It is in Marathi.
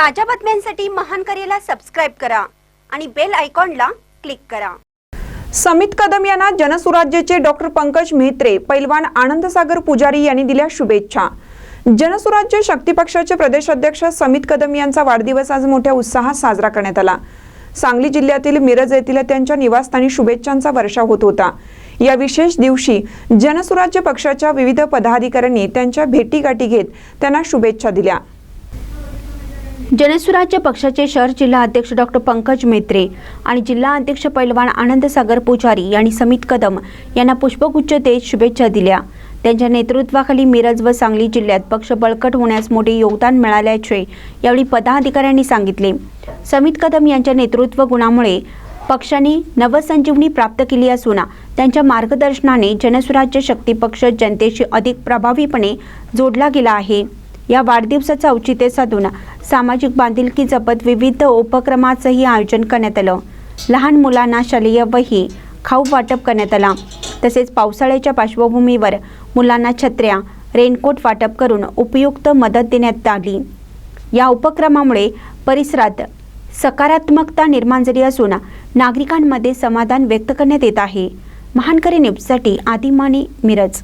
ताज्या बातम्यांसाठी महान करेला सबस्क्राईब करा आणि बेल आयकॉनला क्लिक करा. समित कदम यांना जनसुराज्याचे डॉक्टर पंकज मेहत्रे पैलवान आनंदसागर पुजारी यांनी दिल्या शुभेच्छा. जनसुराज्य शक्ती पक्षाचे प्रदेशाध्यक्ष समित कदम यांचा वाढदिवस आज मोठ्या उत्साहात साजरा करण्यात आला. सांगली जिल्ह्यातील मिरज येथील त्यांच्या निवासस्थानी शुभेच्छांचा वर्षाव होत होता. या विशेष दिवशी जनसुराज्य पक्षाच्या विविध पदाधिकाऱ्यांनी त्यांच्या भेटीगाठी घेत त्यांना शुभेच्छा दिल्या. जनसुराज्य पक्षाचे शहर जिल्हा अध्यक्ष डॉक्टर पंकज मेत्रे आणि जिल्हा अध्यक्ष पैलवान आनंद सागर पुजारी यांनी समित कदम यांना पुष्पगुच्छ देत शुभेच्छा दिल्या. त्यांच्या नेतृत्वाखाली मिरज व सांगली जिल्ह्यात पक्ष बळकट होण्यास मोठे योगदान मिळाल्याचे यावेळी पदाधिकाऱ्यांनी सांगितले. समित कदम यांच्या नेतृत्व गुणामुळे पक्षाने नवसंजीवनी प्राप्त केली असून त्यांच्या मार्गदर्शनाने जनस्वराज्य शक्ती पक्ष जनतेशी अधिक प्रभावीपणे जोडला गेला आहे. या वाढदिवसाचं औचित्य साधून सामाजिक बांधिलकी जपत विविध उपक्रमाचंही आयोजन करण्यात आलं. लहान मुलांना शालेय वही खाऊ वाटप करण्यात आला. तसेच पावसाळ्याच्या पार्श्वभूमीवर मुलांना छत्र्या रेनकोट वाटप करून उपयुक्त मदत देण्यात आली. या उपक्रमामुळे परिसरात सकारात्मकता निर्माण झाली असून नागरिकांमध्ये समाधान व्यक्त करण्यात येत आहे. महानकरी न्यूजसाठी आदिमानी मिरज.